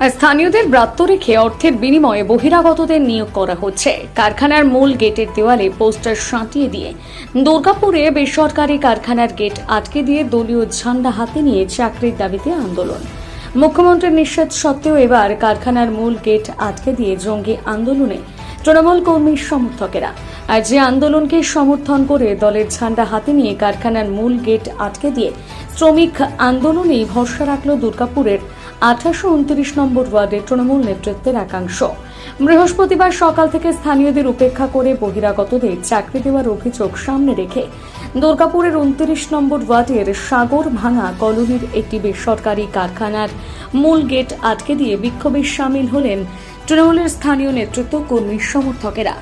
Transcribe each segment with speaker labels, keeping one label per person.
Speaker 1: স্থানীয়দের ব্রাত্য রেখে অর্থের বিনিময়ে বহিরাগতদের নিয়োগ করা হচ্ছে। কারখানার মূল গেটের দেওয়ালে পোস্টার সাঁটিয়ে দিয়ে দুর্গাপুরে বেসরকারি কারখানার গেট আটকে দিয়ে দলীয় ঝান্ডা হাতে নিয়ে চাকরির দাবিতে আন্দোলন। মুখ্যমন্ত্রীর নিষেধ সত্ত্বেও এবার কারখানার মূল গেট আটকে দিয়ে জঙ্গি আন্দোলনে তৃণমূল কর্মীর সমর্থকেরা। আর যে আন্দোলনকে সমর্থন করে দলের ঝান্ডা হাতে নিয়ে কারখানার মূল গেট আটকে দিয়ে শ্রমিক আন্দোলনেই ভরসা রাখল দুর্গাপুরের আঠাশো উনত্রিশ নম্বর ওয়ার্ডের তৃণমূল নেতৃত্বের একাংশ। বৃহস্পতিবার সকাল থেকে স্থানীয়দের উপেক্ষা করে বহিরাগতদের চাকরি দেওয়ার অভিযোগ সামনে রেখে দুর্গাপুরের উনত্রিশ নম্বর ওয়ার্ডের সাগর ভাঙা কলোনির একটি বেসরকারি কারখানার মূল গেট আটকে দিয়ে বিক্ষোভে সামিল হলেন তৃণমূলের স্থানীয় নেতৃত্ব কর্মী সমর্থকেরা।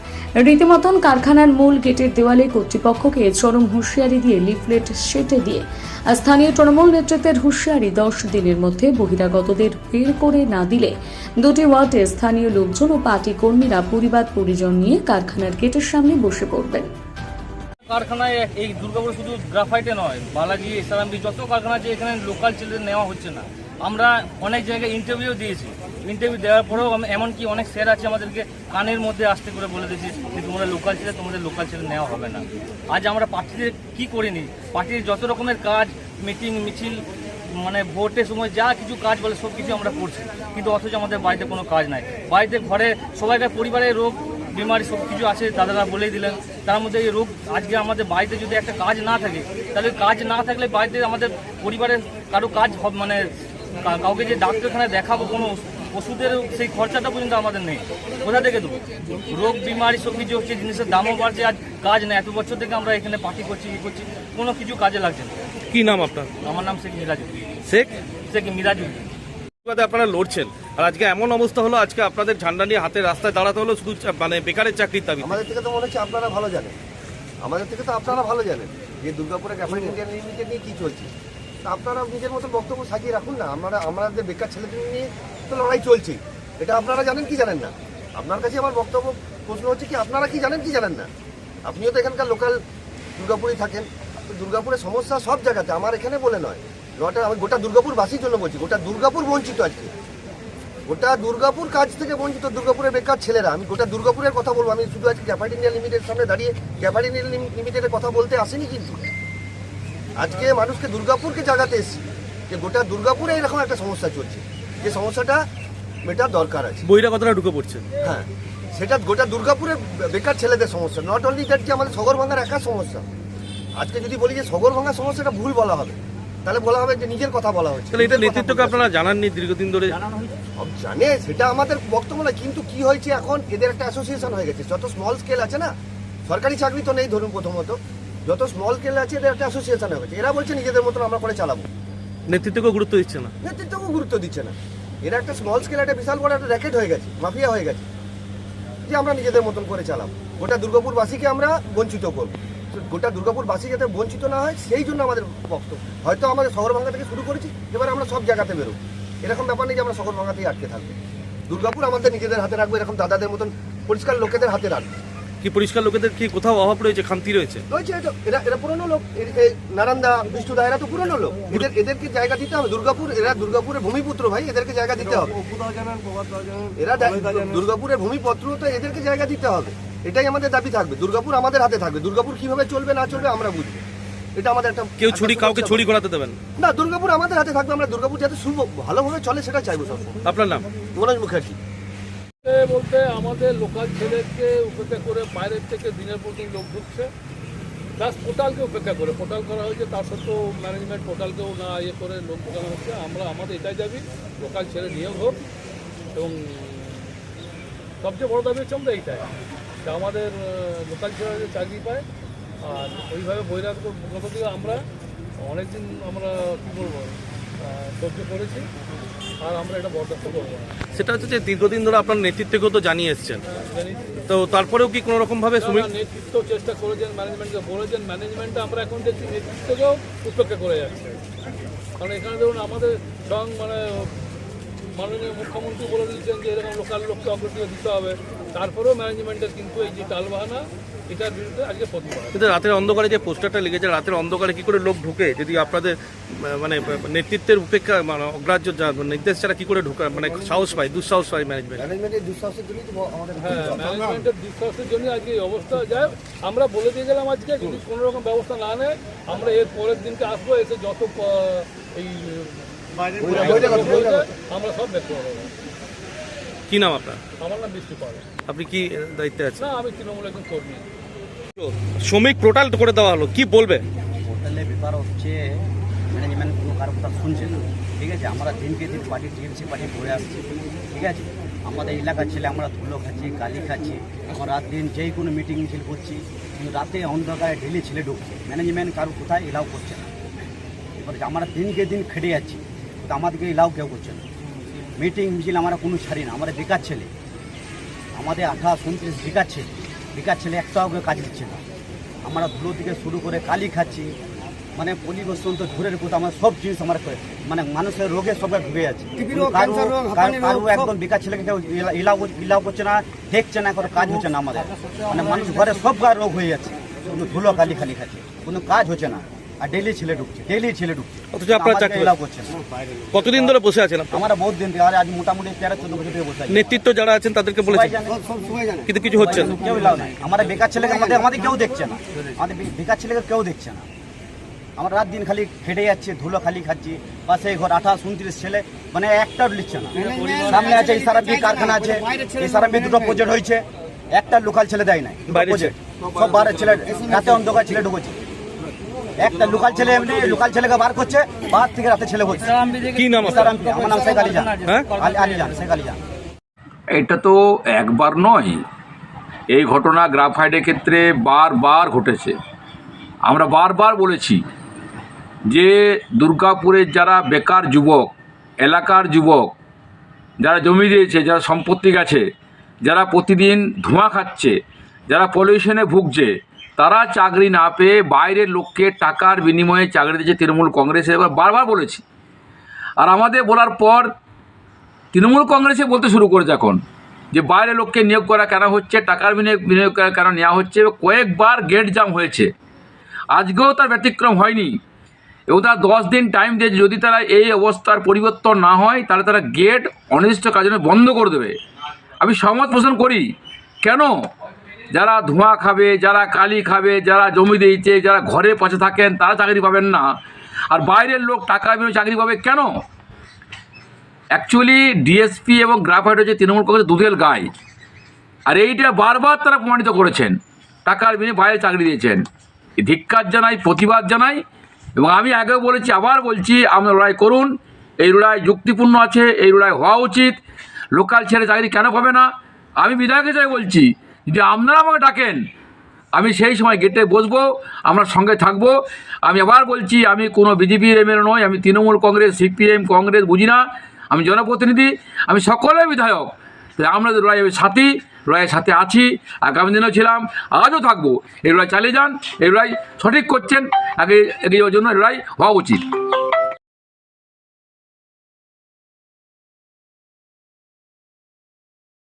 Speaker 1: রীতিমতন কারখানার মূল গেটের দেওয়ালে কর্তৃপক্ষকে চরম হুঁশিয়ারি দিয়ে লিফলেট সেটে দিয়ে আর স্থানীয় তৃণমূল নেতৃত্বের হুঁশিয়ারি দশ দিনের মধ্যে বহিরাগতদের বের করে না দিলে দুটি ওয়ার্ডে স্থানীয় লোকজন ও পার্টি কর্মীরা পরিবার পরিজন নিয়ে কারখানার গেটের সামনে বসে পড়বেন।
Speaker 2: কারখানায় এই দুর্গাপুর শুধু গ্রাফাইটে নয়, বালাজি ইসলামদি যত কারখানা আছে, এখানে লোকাল ছেলেদের নেওয়া হচ্ছে না। আমরা অনেক জায়গায় ইন্টারভিউ দিয়েছি। ইন্টারভিউ দেওয়ার পরেও এমনকি অনেক স্যার আছে আমাদেরকে কানের মধ্যে আসতে করে বলে দিয়েছি যে, তোমরা লোকাল ছেলে, তোমাদের লোকাল ছেলে নেওয়া হবে না। আজ আমরা পার্টিদের কি করিনি? পার্টির যত রকমের কাজ মিটিং মিছিল মানে ভোটের সময় যা কিছু কাজ বলে সব কিছু আমরা করছি। কিন্তু অথচ আমাদের বাড়িতে কোনো কাজ নাই। বাড়িতে ঘরে সবাইকার পরিবারের রোগ, বিমারি সব কিছু আছে, দাদারা বলেই দিলেন। তার মধ্যে এই রোগ আজকে আমাদের বাড়িতে যদি একটা কাজ না থাকে, তাহলে কাজ না থাকলে বাড়িতে আমাদের পরিবারের কারও কাজ মানে কাউকে যে ডাক্তারখানায় দেখাবো কোনো ওষুধের সেই খরচাটা পর্যন্ত আমাদের নেই। কোথা থেকে দেবো? রোগ বিমারি সব কিছু হচ্ছে জিনিসের দামও বাড়ছে আজ কাজ নেই। এত বছর থেকে আমরা এখানে পার্টি করছি ই করছি কোনো কিছু কাজে লাগছে না।
Speaker 3: কি নাম আপনার?
Speaker 2: আমার নাম শেখ মিরাজুল
Speaker 3: শেখ?
Speaker 2: শেখ
Speaker 3: প্রতিবাদে আপনারা লড়ছেন। আর আজকে এমন অবস্থা হলো আজকে আপনাদের ঝান্ডা নিয়ে হাতে রাস্তায় দাঁড়াতে হলো শুধু মানে বেকারের চাকরির দাবি
Speaker 4: আমাদের থেকে তো মনে হচ্ছে আপনারা ভালো জানেন। আমাদের থেকে তো আপনারা ভালো জানেন যে দুর্গাপুরে ইন্ডিয়ান লিমিটেড নিয়ে কী চলছে। আপনারা নিজের মতো বক্তব্য সাজিয়ে রাখুন না। আমরা আমাদের বেকার ছেলেদের নিয়ে তো লড়াই চলছে। এটা আপনারা জানেন কি জানেন না? আপনার কাছে আমার বক্তব্য, প্রশ্ন হচ্ছে কি, আপনারা কি জানেন কি জানেন না? আপনিও তো এখানকার লোকাল দুর্গাপুরেই থাকেন। তো দুর্গাপুরের সমস্যা সব জায়গাতে। আমার এখানে বলে নয়। নটা, আমি গোটা দুর্গাপুরবাসীর জন্য বলছি, গোটা দুর্গাপুর বঞ্চিত আজকে। গোটা দুর্গাপুর কাজ থেকে বঞ্চিত দুর্গাপুরের বেকার ছেলেরা। আমি গোটা দুর্গাপুরের কথা বলব। আমি শুধু আজকে ক্যাপাইট ইন্ডিয়া লিমিটেড সামনে দাঁড়িয়ে ক্যাপাইট ইন্ডিয়া লিমিটেডের কথা বলতে আসেনি কিন্তু। আজকে মানুষকে দুর্গাপুরকে জাগাতে এসেছি। যে গোটা দুর্গাপুরে এরকম একটা সমস্যা চলছে। যে সমস্যাটা মেটার দরকার আছে।
Speaker 3: বহিরাগতরা ঢুকে পড়ছে?
Speaker 4: হ্যাঁ। সেটা গোটা দুর্গাপুরে বেকার ছেলেদের সমস্যা। নট অনলি দ্যাট যে আমাদের সগর ভাঙার একা সমস্যা। আজকে যদি বলি যে সগর ভাঙার সমস্যাটা ভুল বলা হবে তাহলে বলা হবে যে নিজের কথা বলা হচ্ছে।
Speaker 3: তাহলে এটা নেতৃত্বকে আপনারা জানাননি দীর্ঘদিন ধরে?
Speaker 4: সব জানে সেটা আমাদের বক্তব্য না কিন্তু কি হয়েছে এখন এদের একটা অ্যাসোসিয়েশন হয়ে গেছে। যত স্মল স্কেল আছে না সরকারি চাকরি তো নেই ধরুন প্রথমত। যত স্মল স্কেল আছে এদের একটা অ্যাসোসিয়েশন হয়েছে এরা বলছে নিজেদের মতন আমরা করে চালাবো।
Speaker 3: নেতৃত্বকে গুরুত্ব দিচ্ছে না।
Speaker 4: নেতৃত্বকেও গুরুত্ব দিচ্ছে না। এরা একটা স্মল স্কেল একটা বিশাল বড় একটা র্যাকেট হয়ে গেছে মাফিয়া হয়ে গেছে যে আমরা নিজেদের মতন করে চালাবো। গোটা দুর্গাপুরবাসীকে আমরা বঞ্চিত করব। গোটা দুর্গাপুরবাসী যাতে বঞ্চিত না হয় সেই জন্য আমাদের বক্তব্য। হয়তো আমাদের শহর ভাঙা থেকে শুরু করেছি এবার আমরা সব জায়গাতে বেরোবো। এরকম ব্যাপার নেই যে আমরা শহর ভাঙাতেই আটকে থাকব। দুর্গাপুর আমাদের নিজেদের হাতে রাখব এরকম দাদাদের মতন পরিষ্কার লোকেদের হাতে রাখব।
Speaker 3: কি পরিষ্কার লোকেদের কি কোথাও অভাব রয়েছে খামতি রয়েছে?
Speaker 4: রয়েছে এরা এরা পুরনো লোক। নারান্দা বিষ্ণুদা এরা তো পুরনো লোক। এদের এদেরকে জায়গা দিতে হবে। দুর্গাপুর এরা দুর্গাপুরের ভূমিপুত্র ভাই এদেরকে জায়গা দিতে হবে। এরা দুর্গাপুরের ভূমিপত্র তো এদেরকে জায়গা দিতে হবে। এটাই আমাদের দাবি থাকবে। দুর্গাপুর আমাদের হাতে থাকবে। দুর্গাপুর কীভাবে চলবে না চলবে আমরা বুঝব। এটা আমাদের একটা
Speaker 3: কেউ ছুরি কাউকে। ছুরি ঘোরাতে দেবেন?
Speaker 4: না দুর্গাপুর আমাদের হাতে থাকবে। আমরা দুর্গাপুর যাতে শুভ ভালোভাবে চলে সেটা চাইব সবসময়।
Speaker 3: আপনার নাম?
Speaker 4: মনোজ মুখার্জি।
Speaker 5: বলতে আমাদের লোকাল ছেলেকে উপেক্ষা করে বাইরের থেকে দিনের পর দিন লোক ঢুকছে। প্লাস পোর্টালকে উপেক্ষা করে। পোর্টাল করা হয়েছে, তার সত্ত্বেও ম্যানেজমেন্ট পোর্টালকেও না ইয়ে করে লোক ঢোকানো হচ্ছে। আমরা, আমাদের এটাই দাবি লোকাল ছেলে নিয়োগ হোক। এবং সবচেয়ে বড় দাবি হচ্ছে আমরা এইটাই, যে আমাদের লোকাল ছেলেরা চাকরি পায়। আর ওইভাবে গত থেকে আমরা অনেকদিন আমরা, কী বলব সহ্য করেছি আর আমরা এটা বরদাস্ত করব না
Speaker 3: সেটা হচ্ছে যে দীর্ঘদিন ধরে আপনার নেতৃত্বকেও তো জানিয়ে এসছেন। তো তারপরেও কি কোনো রকম ভাবে শ্রমিক
Speaker 5: নেতৃত্ব চেষ্টা করেছেন ম্যানেজমেন্টকে বলেছেন ম্যানেজমেন্ট আমরা এখন দেখছি নেতৃত্বকেও উপেক্ষা করে যাচ্ছে। কারণ এখানে ধরুন আমাদের সং মানে মাননীয় মুখ্যমন্ত্রী বলে দিয়েছেন যে এরকম লোকাল লোককে অগ্রসর দিতে হবে। তারপরেও ম্যানেজমেন্টের কিন্তু এই যে টালবাহানা এটার বিরুদ্ধে আজকে প্রতিবাদ।
Speaker 3: কিন্তু রাতের অন্ধকারে যে পোস্টারটা লেগেছে রাতের অন্ধকারে কি করে লোক ঢুকে? যদি আপনাদের মানে নেতৃত্বের উপেক্ষা মানে অগ্রাহ্য যা- নির্দেশ ছাড়া কি করে ঢোকা মানে সাহস পায় দুঃসাহস পায় ম্যানেজমেন্ট
Speaker 4: ম্যানেজমেন্টের দুঃসাহসের জন্যই তো আমাদের
Speaker 5: হ্যাঁ ম্যানেজমেন্টের দুঃসাহসের জন্য আজকে এই অবস্থা। যায় আমরা বলে দিয়ে গেলাম আজকে যদি কোনো রকম ব্যবস্থা না নেয় আমরা এর পরের দিনকে আসব এসে যত এই। আমরা সব দেখতে পাবো।
Speaker 3: কি নাম আপনার?
Speaker 5: আমার নাম বৃষ্টি পাবে
Speaker 3: আপনি কি দায়িত্বে আছেন?
Speaker 5: না আমি তৃণমূল একজন কর্মী।
Speaker 3: শ্রমিক টোটাল করে দেওয়া হলো কি বলবে?
Speaker 6: হোটেলে ব্যাপার হচ্ছে ম্যানেজমেন্ট কোনো কারও কথা শুনছে না। ঠিক আছে আমরা দিনকে দিন পার্টি টিএমসি পার্টি করে আসছি। ঠিক আছে আমাদের এলাকার ছেলে আমরা ধুলো খাচ্ছি গালি খাচ্ছি। আমরা রাত দিন যেই কোনো মিটিং মিছিল করছি কিন্তু রাতে অন্ধকারে ডেলি ছেলে ঢুকছে। ম্যানেজমেন্ট কারও কোথায় এলাও করছে না। এবার আমরা দিনকে দিন খেটে যাচ্ছি। কিন্তু আমাদেরকে এলাও কেউ করছে না। মিটিং মিছিল আমরা কোনো ছাড়ি না আমরা বেকার ছেলে। আমাদের আঠাশ উনত্রিশ বেকার ছেলে। বেকার ছেলে একটাও কাজ দিচ্ছে না। আমরা ধুলো থেকে শুরু করে কালি খাচ্ছি। মানে পরিবেশন তো ঘুরে রেখে আমার সব জিনিস আমার মানে মানুষের রোগে সবে ঢুকে যাচ্ছে।
Speaker 4: টিবি
Speaker 6: কারো-
Speaker 4: ক্যান্সার রোগ,
Speaker 6: কারো-
Speaker 4: হাঁপানি রোগ,
Speaker 6: কারও
Speaker 4: সব-
Speaker 6: একদম বেকার ছেলেকে কেউ ইলা- ইলাও ইলাও করছে না দেখছে না কোনো কাজ হচ্ছে না আমাদের। মানে মানুষ ঘরে সব রোগ হয়ে যাচ্ছে। শুধু ধুলো কালি খালি খাচ্ছে কোনো কাজ হচ্ছে না। আর ডেলি ছেলে ঢুকছে ডেলি ছেলে ঢুকছে।
Speaker 3: অথচ আপনারা চাকরি-
Speaker 6: এলাও করছে না।
Speaker 3: কতদিন ধরে বসে আছেন
Speaker 6: আমরা বহুত দিন থেকে আর আজ মোটামুটি তেরো চোদ্দ বছর থেকে বসে আছি।
Speaker 3: নেতৃত্ব যারা আছেন তাদেরকে বলেছেন। কিন্তু কিছু হচ্ছে না।
Speaker 6: কেউ এলাও নাই। আমাদের বেকার ছেলেকে আমাদের আমাদের কেউ দেখছে না। আমাদের বেকার ছেলেকে কেউ দেখছে না। আমরা রাত দিন খালি খেটে যাচ্ছে ধুলো খালি খাচ্ছি। পাশে ঘর আঠাশ উনত্রিশ ছেলে। মানে একটা লিখছে না। সামনে আছে ইসারাবি কারখানা আছে। ইসারাবি দুটো প্রজেক্ট হয়েছে। একটা লোকাল ছেলে দেয় নাই। সব বাইরের ছেলে রাতে অন্ধকার ছেলে ঢুকেছে। একটা লোকাল ছেলে এমনি লোকাল ছেলেকে বার করছে বার থেকে রাতে ছেলে হচ্ছে
Speaker 3: কি নাম
Speaker 6: আমার নাম শেখ আলিজান
Speaker 3: হ্যাঁ?
Speaker 6: আলিজান শেখ আলিজান
Speaker 7: এটা তো একবার নয়। এই ঘটনা গ্রাফাইডের ক্ষেত্রে বারবার ঘটেছে। আমরা বারবার বলেছি যে দুর্গাপুরের যারা বেকার যুবক এলাকার যুবক যারা জমি দিয়েছে যারা সম্পত্তি গেছে যারা প্রতিদিন ধোঁয়া খাচ্ছে যারা পলিউশনে ভুগছে তারা চাকরি না পেয়ে বাইরের লোককে টাকার বিনিময়ে চাকরি দিয়েছে তৃণমূল কংগ্রেসে। এবার বারবার বলেছি। আর আমাদের বলার পর তৃণমূল কংগ্রেসে বলতে শুরু করেছে এখন যে বাইরে লোককে নিয়োগ করা কেন হচ্ছে, টাকার বিনিয়োগ বিনিয়োগ করা কেন নেওয়া হচ্ছে কয়েকবার গেট জাম হয়েছে। আজকেও তার ব্যতিক্রম হয়নি। এবং তারা দশ দিন টাইম দিয়েছে, যদি তারা এই অবস্থার পরিবর্তন না হয়, তাহলে তারা গেট অনির্দিষ্ট কাজের বন্ধ করে দেবে। আমি সহমত পোষণ করি। কেন? যারা ধোঁয়া খাবে, যারা কালি খাবে, যারা জমি দিয়েছে, যারা ঘরে পাশে থাকেন, তারা চাকরি পাবেন না। আর বাইরের লোক টাকা বিনিয়োগ চাকরি পাবে কেন? অ্যাকচুয়ালি ডিএসপি এবং গ্রাফাইট হচ্ছে তৃণমূল কংগ্রেস দুধেল গাই। আর এইটা বারবার তারা প্রমাণিত করেছেন। টাকার বিনিময়ে বাইরে চাকরি দিয়েছেন। ধিক্কার জানাই, প্রতিবাদ জানাই, এবং আমি আগেও বলেছি, আবার বলছি আপনারা লড়াই করুন। এই লড়াই যুক্তিপূর্ণ আছে, এই লড়াই হওয়া উচিত। লোকাল ছেড়ে চাকরি কেন পাবে না? আমি বিধায়ক হিসেবে বলছি যদি আপনারা আমাকে ডাকেন, আমি সেই সময় গেটে বসবো, আমরা সঙ্গে থাকব। আমি আবার বলছি, আমি কোনো বিজেপির এমএলএ নই আমি তৃণমূল কংগ্রেস, সিপিএম কংগ্রেস বুঝি না। আমি জনপ্রতিনিধি, আমি সকলের বিধায়ক। তাই আমরা লড়াই সাথী, লড়াইয়ের সাথে আছি, আগামী দিনেও ছিলাম, আজও থাকব। এই লড়াই চালিয়ে যান, এই লড়াই সঠিক করছেন, আগে এগিয়ে জন্য লড়াই হওয়া উচিত।